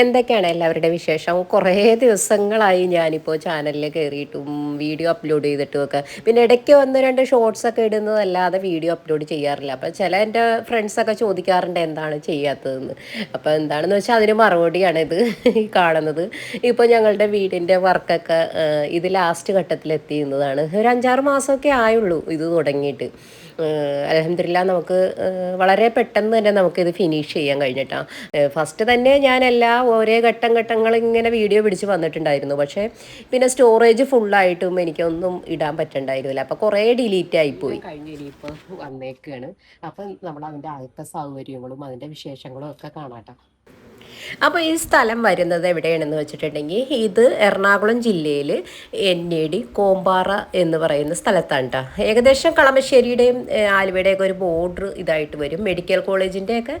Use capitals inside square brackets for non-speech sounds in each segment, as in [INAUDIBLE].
എന്തൊക്കെയാണ് എല്ലാവരുടെ വിശേഷം? കുറേ ദിവസങ്ങളായി ഞാനിപ്പോൾ ചാനലിൽ കയറിയിട്ടും വീഡിയോ അപ്ലോഡ് ചെയ്തിട്ടും ഒക്കെ പിന്നെ ഇടയ്ക്ക് ഒന്ന് രണ്ട് ഷോർട്സ് ഒക്കെ ഇടുന്നതല്ലാതെ വീഡിയോ അപ്ലോഡ് ചെയ്യാറില്ല. അപ്പോൾ ചില എന്റെ ഫ്രണ്ട്സൊക്കെ ചോദിക്കാറുണ്ട് എന്താണ് ചെയ്യാത്തതെന്ന്? അപ്പോൾ എന്താണെന്ന് വെച്ചാൽ അതിന് മറുപടിയാണ് ഇത് [LAUGHS] കാണുന്നത്. ഇപ്പോൾ ഞങ്ങളുടെ വീടിന്റെ വർക്കൊക്കെ ഇത് ലാസ്റ്റ് ഘട്ടത്തിലെത്തിയുന്നതാണ് ഒരു അഞ്ചാറ് മാസമൊക്കെ ആയുള്ളൂ ഇത് തുടങ്ങിയിട്ട്. അലഹമില്ല നമുക്ക് വളരെ പെട്ടെന്ന് തന്നെ നമുക്കിത് ഫിനിഷ് ചെയ്യാൻ കഴിഞ്ഞിട്ടാണ് ഫസ്റ്റ് തന്നെ ഞാൻ എല്ലാ ഓരോ ഘട്ടം ഘട്ടങ്ങൾ ഇങ്ങനെ വീഡിയോ പിടിച്ച് വന്നിട്ടുണ്ടായിരുന്നു. പക്ഷേ പിന്നെ സ്റ്റോറേജ് ഫുള്ളായിട്ടും എനിക്കൊന്നും ഇടാൻ പറ്റണ്ടായിരുന്നില്ല. അപ്പോൾ കുറേ ഡിലീറ്റ് ആയിപ്പോയി കഴിഞ്ഞ വന്നേക്കാണ്. അപ്പം നമ്മൾ അതിന്റെ അടുത്ത സൗകര്യങ്ങളും അതിന്റെ വിശേഷങ്ങളും ഒക്കെ കാണാട്ടോ. അപ്പോൾ ഈ സ്ഥലം വരുന്നത് എവിടെയാണെന്ന് വെച്ചിട്ടുണ്ടെങ്കിൽ ഇത് എറണാകുളം ജില്ലയിൽ എന്നേടി കോമ്പാറ എന്ന് പറയുന്ന സ്ഥലത്താണ് കേട്ടോ ഏകദേശം കളമശ്ശേരിയുടെയും ആലുവയുടെയൊക്കെ ഒരു ബോർഡർ ഇതായിട്ട് വരും. മെഡിക്കൽ കോളേജിന്റെയൊക്കെ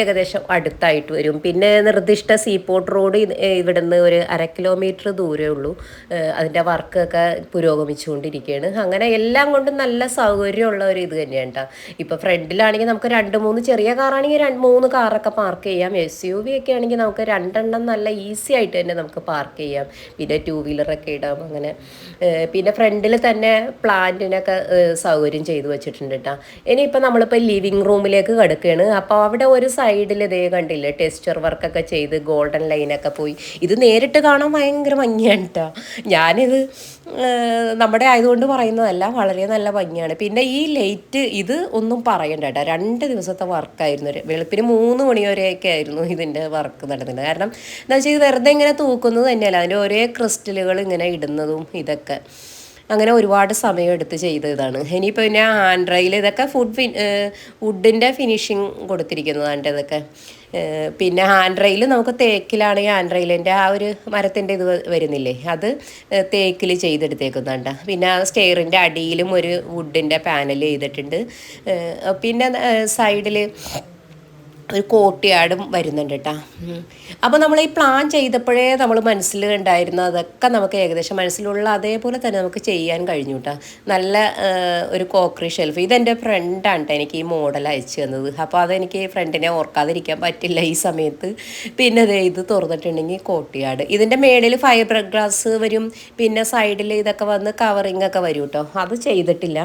ഏകദേശം അടുത്തായിട്ട് വരും. പിന്നെ നിർദ്ദിഷ്ട സീപോർട്ട് റോഡ് ഇവിടുന്ന് ഒരു അര കിലോമീറ്റർ ദൂരമേ ഉള്ളൂ. അതിന്റെ വർക്കൊക്കെ പുരോഗമിച്ചുകൊണ്ടിരിക്കുകയാണ് അങ്ങനെ എല്ലാം കൊണ്ടും നല്ല സൗകര്യമുള്ള ഒരു ഇത് തന്നെയാണ് കേട്ടോ ഇപ്പോൾ ഫ്രണ്ടിലാണെങ്കിൽ നമുക്ക് രണ്ട് മൂന്ന് ചെറിയ കാറാണെങ്കിൽ രണ്ട് മൂന്ന് കാറൊക്കെ പാർക്ക് ചെയ്യാം. എസ് യു വി ഒക്കെ ആണെങ്കിൽ നമുക്ക് രണ്ടെണ്ണം നല്ല ഈസി ആയിട്ട് തന്നെ നമുക്ക് പാർക്ക് ചെയ്യാം. പിന്നെ ടൂ വീലറൊക്കെ ഇടാം അങ്ങനെ. പിന്നെ ഫ്രണ്ടിൽ തന്നെ പ്ലാന്റിനൊക്കെ സൗകര്യം ചെയ്തു വെച്ചിട്ടുണ്ട് കേട്ടോ ഇനിയിപ്പോൾ നമ്മളിപ്പോൾ ലിവിങ് റൂമിലേക്ക് കിടക്കുകയാണ് അപ്പോൾ അവിടെ ഒരു സൈഡിൽ ഇതേ കണ്ടില്ലേ ടെക്സ്ചർ വർക്കൊക്കെ ചെയ്ത് ഗോൾഡൻ ലൈനൊക്കെ പോയി. ഇത് നേരിട്ട് കാണാൻ ഭയങ്കര ഭംഗിയാണ് കേട്ടോ ഞാനിത് നമ്മുടെ ആയതുകൊണ്ട് പറയുന്നതല്ല വളരെ നല്ല ഭംഗിയാണ്. പിന്നെ ഈ ലൈറ്റ് ഇത് ഒന്നും പറയണ്ട കേട്ടോ രണ്ട് ദിവസത്തെ വർക്കായിരുന്നു വെളുപ്പിന് മൂന്ന് മണി വരെയൊക്കെ ആയിരുന്നു ഇതിന്റെ വർക്ക് നടന്നില്ല കാരണം എന്താ വെച്ചാൽ ഇത് വെറുതെ ഇങ്ങനെ തൂക്കുന്നത് തന്നെയല്ല. അതിന്റെ ഒരേ ക്രിസ്റ്റലുകൾ ഇങ്ങനെ ഇടുന്നതും ഇതൊക്കെ. അങ്ങനെ ഒരുപാട് സമയം എടുത്ത് ചെയ്തതാണ്. ഇനിയിപ്പോൾ പിന്നെ ഹാൻഡ് റൈൽ ഇതൊക്കെ ഫുഡ് ഫിൻ വുഡിന്റെ ഫിനിഷിങ് കൊടുത്തിരിക്കുന്നതാണ് ഇതൊക്കെ. പിന്നെ ഹാൻഡ് നമുക്ക് തേക്കിലാണെങ്കിൽ ഹാൻഡ് റെയിലിന്റെ ആ ഒരു മരത്തിന്റെ ഇത് വരുന്നില്ലേ? അത് തേക്കിൽ ചെയ്തെടുത്തേക്കുന്നുണ്ട് പിന്നെ സ്റ്റെയറിന്റെ അടിയിലും ഒരു വുഡിന്റെ പാനൽ ചെയ്തിട്ടുണ്ട്. പിന്നെ സൈഡിൽ ഒരു കോട്ടിയാടും വരുന്നുണ്ട് കേട്ടോ അപ്പോൾ നമ്മൾ ഈ പ്ലാൻ ചെയ്തപ്പോഴേ നമ്മൾ മനസ്സിൽ ഉണ്ടായിരുന്ന അതൊക്കെ നമുക്ക് ഏകദേശം മനസ്സിലുള്ള അതേപോലെ തന്നെ നമുക്ക് ചെയ്യാൻ കഴിഞ്ഞു കേട്ടോ നല്ല ഒരു കോക്രി ഷെൽഫ്. ഇതെന്റെ ഫ്രണ്ടാണ് കേട്ടോ എനിക്ക് ഈ മോഡൽ അയച്ചു തന്നത്. അപ്പോൾ അതെനിക്ക് ഫ്രണ്ടിനെ ഓർക്കാതിരിക്കാൻ പറ്റില്ല ഈ സമയത്ത്. പിന്നെ അതേ ഇത് തുറന്നിട്ടുണ്ടെങ്കിൽ കോട്ടിയാട്. ഇതിന്റെ മേളിൽ ഫൈബർ ഗ്ലാസ് വരും. പിന്നെ സൈഡിൽ ഇതൊക്കെ വന്ന് കവറിങ് ഒക്കെ വരും കേട്ടോ അത് ചെയ്തിട്ടില്ല.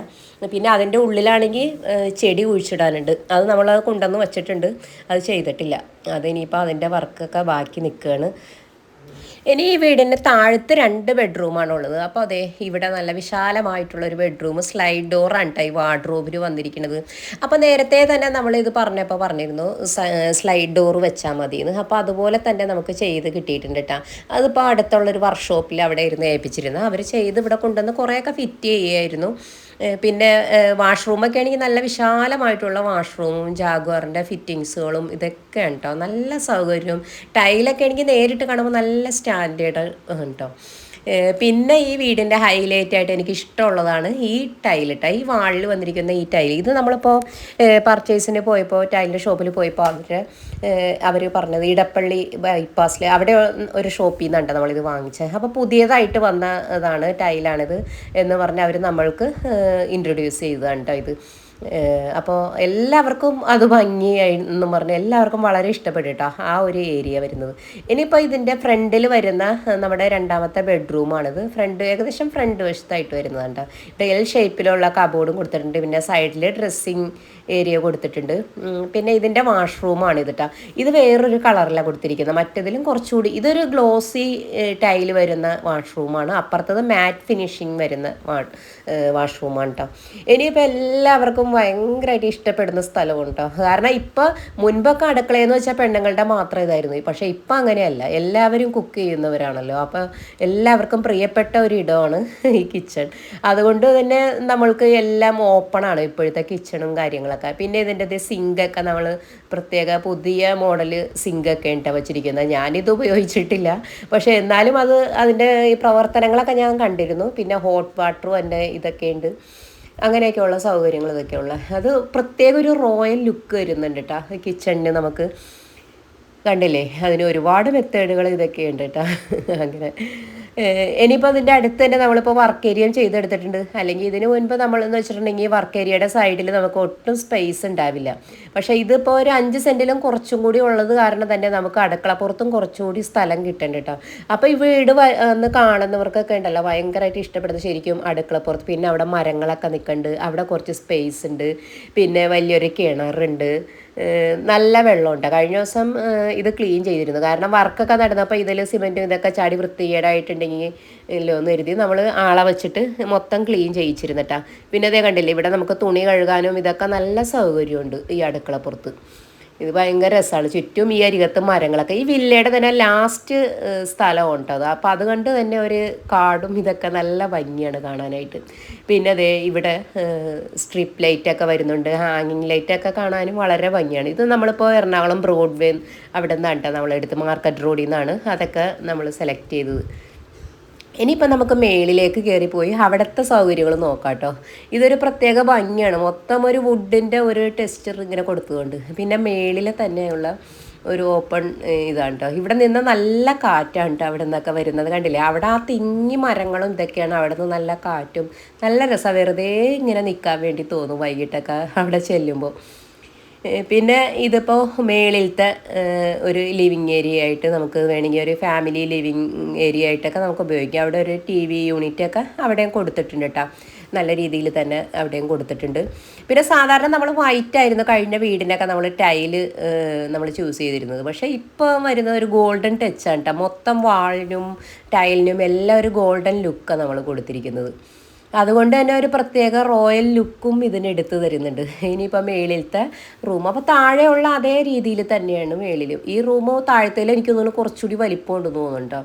പിന്നെ അതിന്റെ ഉള്ളിലാണെങ്കിൽ ചെടി കുഴിച്ചിടാനുണ്ട്. അത് നമ്മൾ കൊണ്ടുവന്ന് വെച്ചിട്ടുണ്ട്. അത് ചെയ്തിട്ടില്ല. അതിനിയിപ്പോൾ അതിന്റെ വർക്കൊക്കെ ബാക്കി നിൽക്കുകയാണ് ഇനി ഈ വീടിന്റെ താഴത്ത് രണ്ട് ബെഡ്റൂമാണ് ഉള്ളത് അപ്പോൾ അതെ ഇവിടെ നല്ല വിശാലമായിട്ടുള്ള ഒരു ബെഡ്റൂം സ്ലൈഡ് ഡോറാണ് കേട്ടോ ഈ വാർഡ്രോബിന് വന്നിരിക്കുന്നത് അപ്പോൾ നേരത്തെ തന്നെ നമ്മൾ ഇത് പറഞ്ഞപ്പോൾ പറഞ്ഞിരുന്നു സ്ലൈഡ് ഡോർ വെച്ചാൽ മതി എന്ന് അപ്പോൾ അതുപോലെ തന്നെ നമുക്ക് ചെയ്ത് കിട്ടിയിട്ടുണ്ട് കേട്ടോ അതിപ്പോൾ അടുത്തുള്ളൊരു വർക്ക്ഷോപ്പിൽ അവിടെ ഇരുന്ന് ഏൽപ്പിച്ചിരുന്നു. അവർ ചെയ്ത് ഇവിടെ കൊണ്ടുവന്ന് കുറേയൊക്കെ ഫിറ്റ് ചെയ്യുമായിരുന്നു പിന്നെ വാഷ്റൂമൊക്കെ ആണെങ്കിൽ നല്ല വിശാലമായിട്ടുള്ള വാഷ്റൂമും ജാഗ്വറിന്റെ ഫിറ്റിങ്സുകളും ഇതൊക്കെ ഉണ്ടോ നല്ല സൗകര്യവും. ടൈലൊക്കെ ആണെങ്കിൽ നേരിട്ട് കാണുമ്പോൾ നല്ല സ്റ്റാൻഡേർഡ് ഉണ്ടോ പിന്നെ ഈ വീടിന്റെ ഹൈലൈറ്റ് ആയിട്ട് എനിക്ക് ഇഷ്ടമുള്ളതാണ് ഈ ടൈൽ ഈ വാളിൽ വന്നിരിക്കുന്ന ഈ ടൈൽ ഇത് നമ്മളിപ്പോൾ പർച്ചേസിന് പോയപ്പോൾ ടൈലിന്റെ ഷോപ്പിൽ പോയപ്പോൾ അവർ അവർ പറഞ്ഞത് ഇടപ്പള്ളി ബൈപ്പാസിൽ അവിടെ ഒരു ഷോപ്പിൽ നിന്നുണ്ട് നമ്മളിത് വാങ്ങിച്ചത്. അപ്പോൾ പുതിയതായിട്ട് വന്നതാണ് ടൈലാണിത് എന്ന് പറഞ്ഞ് അവർ നമ്മൾക്ക് ഇൻട്രൊഡ്യൂസ് ചെയ്തതാണ് കേട്ടോ ഇത്. അപ്പോൾ എല്ലാവർക്കും അത് ഭംഗിയായി എന്ന് പറഞ്ഞ് എല്ലാവർക്കും വളരെ ഇഷ്ടപ്പെട്ടിട്ടോ ആ ഒരു ഏരിയ വരുന്നത്. ഇനിയിപ്പോൾ ഇതിന്റെ ഫ്രണ്ടിൽ വരുന്ന നമ്മുടെ രണ്ടാമത്തെ ബെഡ്റൂമാണിത്. ഫ്രണ്ട് ഏകദേശം ഫ്രണ്ട് വശത്തായിട്ട് വരുന്നതാണ് എൽ ഷേപ്പിലുള്ള കബോർഡും കൊടുത്തിട്ടുണ്ട്. പിന്നെ സൈഡിൽ ഡ്രസ്സിങ് ഏരിയ കൊടുത്തിട്ടുണ്ട്. പിന്നെ ഇതിന്റെ വാഷ്റൂമാണ് ഇത് കേട്ടോ ഇത് വേറൊരു കളറിലാണ് കൊടുത്തിരിക്കുന്നത്. മറ്റേതിലും കുറച്ചുകൂടി ഇതൊരു ഗ്ലോസി ടൈൽ വരുന്ന വാഷ്റൂമാണ് അപ്പുറത്തത് മാറ്റ് ഫിനിഷിങ് വരുന്ന വാഷ്റൂമാണ് കേട്ടോ ഇനിയിപ്പോൾ എല്ലാവർക്കും ഭയങ്കരമായിട്ട് ഇഷ്ടപ്പെടുന്ന സ്ഥലമാണ് കേട്ടോ കാരണം ഇപ്പോൾ മുൻപൊക്കെ അടുക്കളയെന്ന് വെച്ചാൽ പെണ്ണുങ്ങളുടെ മാത്രം ഇതായിരുന്നു. പക്ഷേ ഇപ്പം അങ്ങനെയല്ല. എല്ലാവരും കുക്ക് ചെയ്യുന്നവരാണല്ലോ. അപ്പോൾ എല്ലാവർക്കും പ്രിയപ്പെട്ട ഒരു ഇടമാണ് ഈ കിച്ചൺ. അതുകൊണ്ട് തന്നെ നമ്മൾക്ക് എല്ലാം ഓപ്പണാണ് ഇപ്പോഴത്തെ കിച്ചണും കാര്യങ്ങളൊക്കെ. പിന്നെ ഇതിന്റെ സിങ്കൊക്കെ നമ്മൾ പ്രത്യേക പുതിയ മോഡൽ സിങ്കൊക്കെ ഉണ്ട് വെച്ചിരിക്കുന്നത്. ഞാനിത് ഉപയോഗിച്ചിട്ടില്ല. പക്ഷേ എന്നാലും അത് അതിന്റെ ഈ പ്രവർത്തനങ്ങളൊക്കെ ഞാൻ കണ്ടിരുന്നു. പിന്നെ ഹോട്ട് വാട്ടറും എന്റെ ഇതൊക്കെ ഉണ്ട്. അങ്ങനെയൊക്കെയുള്ള സൗകര്യങ്ങൾ ഇതൊക്കെയുള്ള. അത് പ്രത്യേക ഒരു റോയൽ ലുക്ക് വരുന്നുണ്ട് കേട്ടോ കിച്ചണിന് നമുക്ക് കണ്ടില്ലേ? അതിന് ഒരുപാട് മെത്തേഡുകൾ ഇതൊക്കെ ഉണ്ട് കേട്ടോ [LAUGHS] അങ്ങനെ. ഇനിയിപ്പോൾ അതിന്റെ അടുത്ത് തന്നെ നമ്മളിപ്പോൾ വർക്ക് ഏരിയയും ചെയ്തെടുത്തിട്ടുണ്ട്. അല്ലെങ്കിൽ ഇതിന് മുൻപ് നമ്മളെന്ന് വെച്ചിട്ടുണ്ടെങ്കിൽ വർക്ക് ഏരിയയുടെ സൈഡിൽ നമുക്ക് ഒട്ടും സ്പേസ് ഉണ്ടാവില്ല. പക്ഷേ ഇതിപ്പോൾ ഒരു അഞ്ച് സെന്റിലും കുറച്ചും കൂടി ഉള്ളത് കാരണം തന്നെ നമുക്ക് അടുക്കളപ്പുറത്തും കുറച്ചും കൂടി സ്ഥലം കിട്ടുന്നുണ്ട് കേട്ടോ അപ്പോൾ ഈ വീട് വന്ന് കാണുന്നവർക്കൊക്കെ ഉണ്ടല്ലോ ഭയങ്കരമായിട്ട് ഇഷ്ടപ്പെടുന്നത് ശരിക്കും അടുക്കളപ്പുറത്ത്. പിന്നെ അവിടെ മരങ്ങളൊക്കെ നിൽക്കുന്നുണ്ട് അവിടെ കുറച്ച് സ്പേസ് ഉണ്ട്. പിന്നെ വലിയൊരു കിണറുണ്ട്. നല്ല വെള്ളമുണ്ട്. കഴിഞ്ഞ ദിവസം ഇത് ക്ലീൻ ചെയ്തിരുന്നു. കാരണം വർക്കൊക്കെ നടന്നപ്പോൾ ഇതിൽ സിമെന്റും ഇതൊക്കെ ചാടി വൃത്തികേടായിട്ടുണ്ടെങ്കിൽ ഇല്ലോ എന്ന് കരുതി നമ്മൾ ആളെ വെച്ചിട്ട് മൊത്തം ക്ലീൻ ചെയ്യിച്ചിരുന്നിട്ടാ. പിന്നെ അതേ കണ്ടില്ലേ ഇവിടെ നമുക്ക് തുണി കഴുകാനും ഇതൊക്കെ നല്ല സൗകര്യമുണ്ട് ഈ അടുക്കളപ്പുറത്ത് ഇത് ഭയങ്കര രസമാണ് ചുറ്റും ഈ അരികത്ത് മരങ്ങളൊക്കെ. ഈ വില്ലയുടെ തന്നെ ലാസ്റ്റ് സ്ഥലമാണ് കേട്ടോ അത്. അപ്പോൾ അതുകൊണ്ട് തന്നെ ഒരു കാടും ഇതൊക്കെ നല്ല ഭംഗിയാണ് കാണാനായിട്ട്. പിന്നെ അതെ ഇവിടെ സ്ട്രിപ്പ് ലൈറ്റൊക്കെ വരുന്നുണ്ട്. ഹാങ്ങിങ് ലൈറ്റൊക്കെ കാണാനും വളരെ ഭംഗിയാണ്. ഇത് നമ്മളിപ്പോൾ എറണാകുളം ബ്രോഡ്വേ അവിടെ നിന്നാണ് കേട്ടോ നമ്മളെടുത്ത് മാർക്കറ്റ് റോഡിൽ നിന്നാണ് അതൊക്കെ നമ്മൾ സെലക്ട് ചെയ്തത്. ഇനിയിപ്പോൾ നമുക്ക് മേളിലേക്ക് കയറിപ്പോയി അവിടുത്തെ സൗകര്യങ്ങൾ നോക്കാം കേട്ടോ. ഇതൊരു പ്രത്യേക ഭംഗിയാണ്. മൊത്തം ഒരു വുഡിന്റെ ഒരു ടെക്സ്ചർ ഇങ്ങനെ കൊടുത്തുകൊണ്ട്. പിന്നെ മേളിൽ തന്നെയുള്ള ഒരു ഓപ്പൺ ഇതാണ് കേട്ടോ. ഇവിടെ നിന്ന് നല്ല കാറ്റാണ് കേട്ടോ അവിടെ നിന്നൊക്കെ വരുന്നത് കണ്ടില്ലേ? അവിടെ ആ തിങ്ങി മരങ്ങളും ഇതൊക്കെയാണ് അവിടെ നിന്ന് നല്ല കാറ്റും നല്ല രസം. വെറുതെ ഇങ്ങനെ നിൽക്കാൻ വേണ്ടി തോന്നും വൈകിട്ടൊക്കെ അവിടെ ചെല്ലുമ്പോൾ. പിന്നെ ഇതിപ്പോൾ മേളിലത്തെ ഒരു ലിവിങ് ഏരിയ ആയിട്ട് നമുക്ക് വേണമെങ്കിൽ ഒരു ഫാമിലി ലിവിങ് ഏരിയ ആയിട്ടൊക്കെ നമുക്ക് ഉപയോഗിക്കാം. അവിടെ ഒരു ടി വി യൂണിറ്റൊക്കെ അവിടെയും കൊടുത്തിട്ടുണ്ട് കേട്ടോ നല്ല രീതിയിൽ തന്നെ അവിടെയും കൊടുത്തിട്ടുണ്ട്. പിന്നെ സാധാരണ നമ്മൾ വൈറ്റ് ആയിരുന്നു കഴിഞ്ഞ വീടിനൊക്കെ നമ്മൾ ടൈൽ നമ്മൾ ചൂസ് ചെയ്തിരുന്നത്. പക്ഷേ ഇപ്പോൾ വരുന്ന ഒരു ഗോൾഡൻ ടച്ചാണ് കേട്ടോ മൊത്തം വാളിനും ടൈലിനും എല്ലാം ഒരു ഗോൾഡൻ ലുക്കാണ് നമ്മൾ കൊടുത്തിരിക്കുന്നത്. അതുകൊണ്ട് തന്നെ ഒരു പ്രത്യേക റോയൽ ലുക്കും ഇതിന് എടുത്തു തരുന്നുണ്ട്. ഇനിയിപ്പോൾ മേളിലത്തെ റൂം. അപ്പോൾ താഴെയുള്ള അതേ രീതിയിൽ തന്നെയാണ് മേളിലും. ഈ റൂം താഴത്തേൽ എനിക്ക് തോന്നുന്നു കുറച്ചുകൂടി വലിപ്പമുണ്ട് തോന്നുന്നുണ്ടോ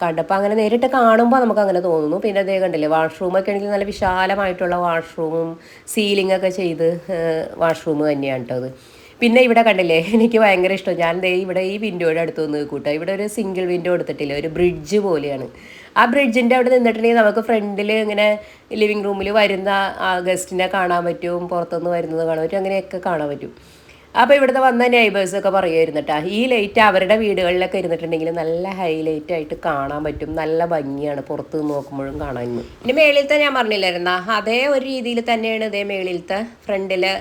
കണ്ടപ്പോൾ അങ്ങനെ നേരിട്ട് കാണുമ്പോൾ നമുക്ക് അങ്ങനെ തോന്നുന്നു. പിന്നെ അതേ കണ്ടില്ലേ വാഷ്റൂമൊക്കെ ആണെങ്കിൽ നല്ല വിശാലമായിട്ടുള്ള വാഷ്റൂമും സീലിംഗ് ഒക്കെ ചെയ്ത് വാഷ്റൂം തന്നെയാണ് കേട്ടോ അത്. പിന്നെ ഇവിടെ കണ്ടില്ലേ എനിക്ക് ഭയങ്കര ഇഷ്ടം. ഞാൻ ദേ ഇവിടെ ഈ വിൻഡോയുടെ അടുത്ത് നിന്ന് കൂട്ടാം. ഇവിടെ ഒരു സിംഗിൾ വിൻഡോ എടുത്തിട്ടില്ല ഒരു ബ്രിഡ്ജ് പോലെയാണ്. ആ ബ്രിഡ്ജിന്റെ അവിടെ നിന്നിട്ടുണ്ടെങ്കിൽ നമുക്ക് ഫ്രണ്ടിൽ ഇങ്ങനെ ലിവിങ് റൂമിൽ വരുന്ന ആ ഗസ്റ്റിനെ കാണാൻ പറ്റും പുറത്തുനിന്ന് വരുന്നത് കാണാൻ പറ്റും അങ്ങനെയൊക്കെ കാണാൻ പറ്റും. അപ്പോൾ ഇവിടുന്ന് വന്ന നൈബേഴ്സൊക്കെ പറയുമായിരുന്നു കേട്ടോ ഈ ലൈറ്റ് അവരുടെ വീടുകളിലൊക്കെ ഇരുന്നിട്ടുണ്ടെങ്കിൽ നല്ല ഹൈലൈറ്റ് ആയിട്ട് കാണാൻ പറ്റും നല്ല ഭംഗിയാണ് പുറത്ത് നോക്കുമ്പോഴും കാണാൻ. ഇനി മേളിലത്തെ ഞാൻ പറഞ്ഞില്ലായിരുന്ന അതേ ഒരു രീതിയിൽ തന്നെയാണ് ഇതേ മേളിലത്തെ ഫ്രണ്ടിലെ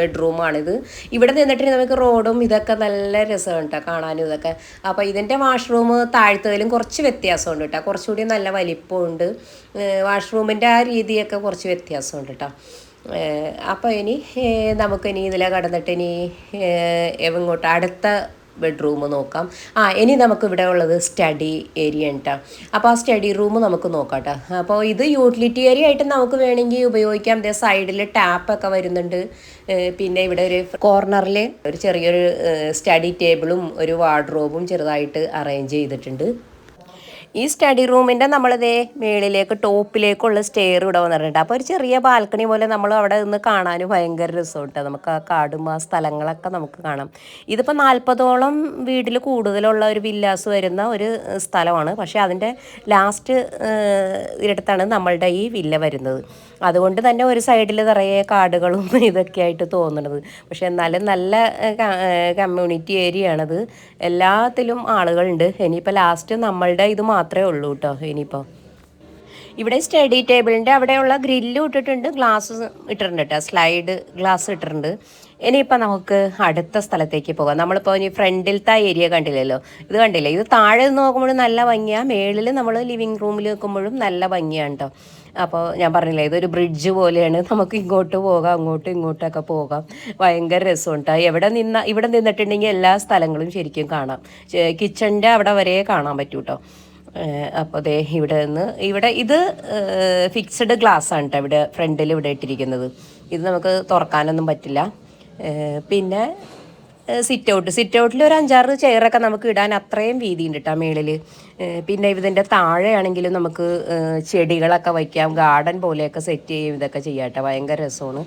ബെഡ്റൂമാണിത് ഇവിടെ നിന്നിട്ട് നമുക്ക് റോഡും ഇതൊക്കെ നല്ല രസമാണ് കേട്ടോ കാണാനും ഇതൊക്കെ. അപ്പോൾ ഇതിന്റെ വാഷ്റൂം താഴ്ത്തതിലും കുറച്ച് വ്യത്യാസമുണ്ട് കേട്ടോ കുറച്ചുകൂടി നല്ല വലിപ്പമുണ്ട്. വാഷ്റൂമിന്റെ ആ രീതിയൊക്കെ കുറച്ച് വ്യത്യാസമുണ്ട് കേട്ടോ അപ്പോൾ ഇനി നമുക്കിനി ഇതിലെ കടന്നിട്ട് ഇനി എങ്ങോട്ട് അടുത്ത ബെഡ്റൂം നോക്കാം. ആ ഇനി നമുക്ക് ഇവിടെ ഉള്ളത് സ്റ്റഡി ഏരിയ കേട്ടോ അപ്പോൾ ആ സ്റ്റഡി റൂം നമുക്ക് നോക്കാം കേട്ടോ അപ്പോൾ ഇത് യൂട്ടിലിറ്റി ഏരിയ ആയിട്ട് നമുക്ക് വേണമെങ്കിൽ ഉപയോഗിക്കാം. ഇതേ സൈഡിൽ ടാപ്പ് ഒക്കെ വരുന്നുണ്ട്. പിന്നെ ഇവിടെ ഒരു കോർണറിൽ ഒരു ചെറിയൊരു സ്റ്റഡി ടേബിളും ഒരു വാർഡ്രോബും ചെറുതായിട്ട് അറേഞ്ച് ചെയ്തിട്ടുണ്ട്. ഈ സ്റ്റഡി റൂമിന്റെ നമ്മളിതേ മേളിലേക്ക് ടോപ്പിലേക്കുള്ള സ്റ്റെയർ ഇവിടെ വന്നിട്ടുണ്ട്. അപ്പോൾ ഒരു ചെറിയ ബാൽക്കണി പോലെ നമ്മൾ അവിടെ നിന്ന് കാണാനും ഭയങ്കര രസമുണ്ട് നമുക്ക് ആ കാടും ആ സ്ഥലങ്ങളൊക്കെ നമുക്ക് കാണാം. ഇതിപ്പോൾ നാൽപ്പതോളം വീട്ടിൽ കൂടുതലുള്ള ഒരു വില്ലാസ് വരുന്ന ഒരു സ്ഥലമാണ്. പക്ഷേ അതിന്റെ ലാസ്റ്റ് ഇടത്താണ് നമ്മളുടെ ഈ വില്ല വരുന്നത്. അതുകൊണ്ട് തന്നെ ഒരു സൈഡിൽ നിറയെ കാടുകളും [LAUGHS] ഇതൊക്കെ ആയിട്ട് തോന്നുന്നത്. പക്ഷേ എന്നാലും നല്ല കമ്മ്യൂണിറ്റി ഏരിയ ആണത്. എല്ലാത്തിലും ആളുകളുണ്ട്. ഇനിയിപ്പോൾ ലാസ്റ്റ് നമ്മളുടെ ഇത് മാത്രമേ ഉള്ളൂ കേട്ടോ ഇനിയിപ്പോൾ ഇവിടെ സ്റ്റഡി ടേബിളിന്റെ അവിടെയുള്ള ഗ്രില്ലും ഇട്ടിട്ടുണ്ട് ഗ്ലാസ് ഇട്ടിട്ടുണ്ട് കേട്ടോ സ്ലൈഡ് ഗ്ലാസ് ഇട്ടിട്ടുണ്ട്. ഇനിയിപ്പോൾ നമുക്ക് അടുത്ത സ്ഥലത്തേക്ക് പോകാം. നമ്മളിപ്പോൾ ഇനി ഫ്രണ്ടിലത്തെ ഏരിയ കണ്ടില്ലല്ലോ? ഇത് കണ്ടില്ലേ? ഇത് താഴെ നിന്ന് നോക്കുമ്പോൾ നല്ല ഭംഗിയാണ് മേളിൽ നമ്മൾ ലിവിങ് റൂമിൽ നിൽക്കുമ്പോഴും നല്ല ഭംഗിയാണ് കേട്ടോ അപ്പോൾ ഞാൻ പറഞ്ഞില്ലേ ഇതൊരു ബ്രിഡ്ജ് പോലെയാണ്. നമുക്ക് ഇങ്ങോട്ട് പോകാം അങ്ങോട്ടും ഇങ്ങോട്ടൊക്കെ പോകാം. ഭയങ്കര രസമുണ്ട് എവിടെ നിന്ന ഇവിടെ നിന്നിട്ടുണ്ടെങ്കിൽ എല്ലാ സ്ഥലങ്ങളും ശരിക്കും കാണാം. കിച്ചണിന്റെ അവിടെ വരെ കാണാൻ പറ്റൂ കേട്ടോ അപ്പോൾ ദേ ഇവിടെ നിന്ന് ഇവിടെ ഇത് ഫിക്സഡ് ഗ്ലാസ് ആണ് കേട്ടോ ഇവിടെ ഫ്രണ്ടിൽ ഇവിടെ ഇട്ടിരിക്കുന്നത്. ഇത് നമുക്ക് തുറക്കാനൊന്നും പറ്റില്ല. പിന്നെ സിറ്റ് ഔട്ട് സിറ്റ് ഔട്ടിൽ ഒരു അഞ്ചാറ് ചെയറൊക്കെ നമുക്ക് ഇടാൻ അത്രയും വീതി ഉണ്ട് കേട്ടോ മേളിൽ പിന്നെ ഇതിന്റെ താഴെയാണെങ്കിലും നമുക്ക് ചെടികളൊക്കെ വയ്ക്കാം. ഗാർഡൻ പോലെയൊക്കെ സെറ്റ് ചെയ്യും. ഇതൊക്കെ ചെയ്യാം കേട്ടോ ഭയങ്കര രസമാണ്.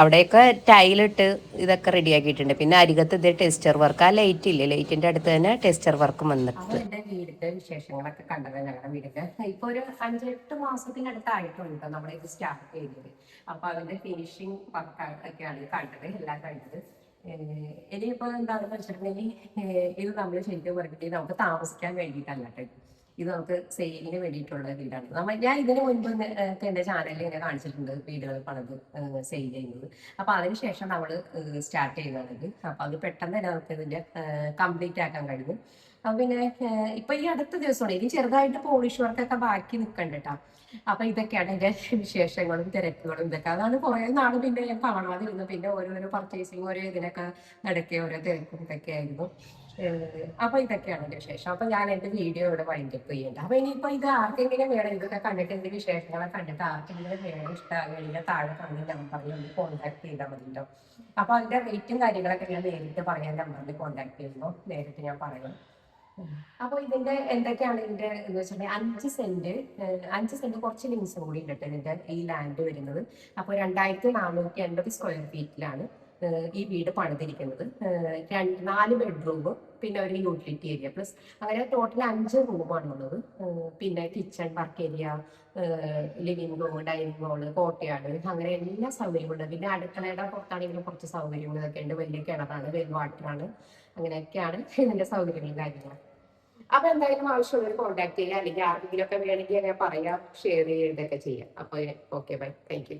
അവിടെയൊക്കെ ടൈലിട്ട് ഇതൊക്കെ റെഡിയാക്കിയിട്ടുണ്ട് പിന്നെ അരികത്ത് ഇത് ടെസ്റ്റർ വർക്ക് ആ ലൈറ്റ് ഇല്ലേ? ലൈറ്റിന്റെ അടുത്ത് തന്നെ ടെസ്റ്റർ വർക്കും വന്നിട്ടുണ്ട് എന്റെ വീടിന്റെ വിശേഷങ്ങളൊക്കെ കണ്ടത് ഞങ്ങളുടെ വീടിന്റെ. ഇപ്പോൾ ഒരു അഞ്ചെട്ട് മാസത്തിനടുത്തായിട്ടുണ്ട് നമ്മളിത് സ്റ്റാർട്ട് ചെയ്തത്. അപ്പോൾ അതിന്റെ ഫിനിഷിംഗ് വർക്ക് ഒക്കെയാണ് കണ്ടത്. എല്ലാം കണ്ടത് ഇനിയിപ്പോൾ എന്താണെന്ന് വെച്ചിട്ടുണ്ടെങ്കിൽ ഇത് നമ്മൾ ശരിക്കും പറഞ്ഞിട്ട് നമുക്ക് താമസിക്കാൻ വേണ്ടിയിട്ടല്ല കേട്ടോ. ഇത്. നമുക്ക് സെയിലിന് വേണ്ടിയിട്ടുള്ള വീടാണ് നമ്മൾ ഞാൻ ഇതിനു മുൻപ് എന്റെ ചാനലിൽ ഇങ്ങനെ കാണിച്ചിട്ടുണ്ട് വീടുകൾ പണിത് സെയിൽ ചെയ്യുന്നത്. അപ്പൊ അതിനുശേഷം നമ്മൾ സ്റ്റാർട്ട് ചെയ്യുന്നതാണ് അപ്പൊ അത് പെട്ടെന്ന് തന്നെ നമുക്ക് ഇതിന്റെ കംപ്ലീറ്റ് ആക്കാൻ കഴിഞ്ഞു പിന്നെ ഇപ്പൊ ഈ അടുത്ത ദിവസമാണ് ഇനി ചെറുതായിട്ട് പോളിഷ് വർക്കൊക്കെ ബാക്കി നിൽക്കണ്ട കേട്ടോ അപ്പൊ ഇതൊക്കെയാണ് എന്റെ [LAUGHS] വിശേഷങ്ങളും തിരക്കുകളും ഇതൊക്കെ. അതാണ് കുറെ നാൾ പിന്നെ ഞാൻ കാണാതിരുന്നു പിന്നെ ഓരോരോ പർച്ചേസിങ് ഓരോ ഇതിനൊക്കെ നടക്കിയ ഓരോ തിരക്കും ഇതൊക്കെ ആയിരുന്നു. അപ്പൊ ഇതൊക്കെയാണ് എന്റെ വിശേഷം. അപ്പൊ ഞാൻ എന്റെ വീഡിയോ ഇവിടെ വൈൻഡപ്പ് ചെയ്യണ്ട. അപ്പൊ ഇനിയിപ്പോ ഇത് ആർക്കെങ്കിലും വേണം ഇതൊക്കെ കണ്ടിട്ട് എന്റെ വിശേഷങ്ങളെ കണ്ടിട്ട് ആർക്കെങ്കിലും വേണം ഇഷ്ടമാകുകയാണെങ്കിൽ താഴെ പറഞ്ഞ നമ്പറിൽ ഒന്ന് കോൺടാക്ട് ചെയ്താൽ മതിയല്ലോ അപ്പൊ അതിന്റെ റേറ്റും കാര്യങ്ങളൊക്കെ ഞാൻ നേരിട്ട് പറയാൻ നമ്പറിൽ കോൺടാക്ട് ചെയ്യുമ്പോൾ നേരിട്ട് ഞാൻ പറയും. അപ്പോൾ ഇതിന്റെ എന്തൊക്കെയാണ് ഇതിന്റെ എന്ന് വെച്ചിട്ടുണ്ടെങ്കിൽ അഞ്ച് സെന്റ് അഞ്ച് സെന്റ് കുറച്ച് ലിങ്സ് കൂടി ഉണ്ട് ഇതിന്റെ ഈ ലാൻഡ് വരുന്നത്. അപ്പൊ രണ്ടായിരത്തി നാനൂറ്റി എൺപത് സ്ക്വയർ ഫീറ്റിലാണ് ഈ വീട് പണിതിരിക്കുന്നത്. നാല് ബെഡ്റൂം പിന്നെ ഒരു യൂട്ടിലിറ്റി ഏരിയ പ്ലസ് അങ്ങനെ ടോട്ടൽ അഞ്ച് റൂമാണ് ഉള്ളത്. പിന്നെ kitchen work area living room dining hall കോട്ടയാട് അങ്ങനെ എല്ലാ സൗകര്യമുണ്ട് പിന്നെ അടുക്കളയുടെ പുറത്താണെങ്കിലും കുറച്ച് സൗകര്യങ്ങൾ ഇതൊക്കെ ഉണ്ട്. വലിയ കിണറാണ് വെൽ വാട്ടറാണ്. അങ്ങനെയൊക്കെയാണ് ഇതിന്റെ സൗകര്യങ്ങളും കാര്യങ്ങളും. അപ്പൊ എന്തായാലും ആവശ്യമുള്ളവർ കോൺടാക്ട് ചെയ്യുക. അല്ലെങ്കിൽ ആർക്കെങ്കിലും ഒക്കെ വേണമെങ്കിൽ അങ്ങനെ പറയാം ഷെയർ ചെയ്യുക ഇതൊക്കെ ചെയ്യാം. അപ്പൊ ഓക്കെ ബൈ താങ്ക് യു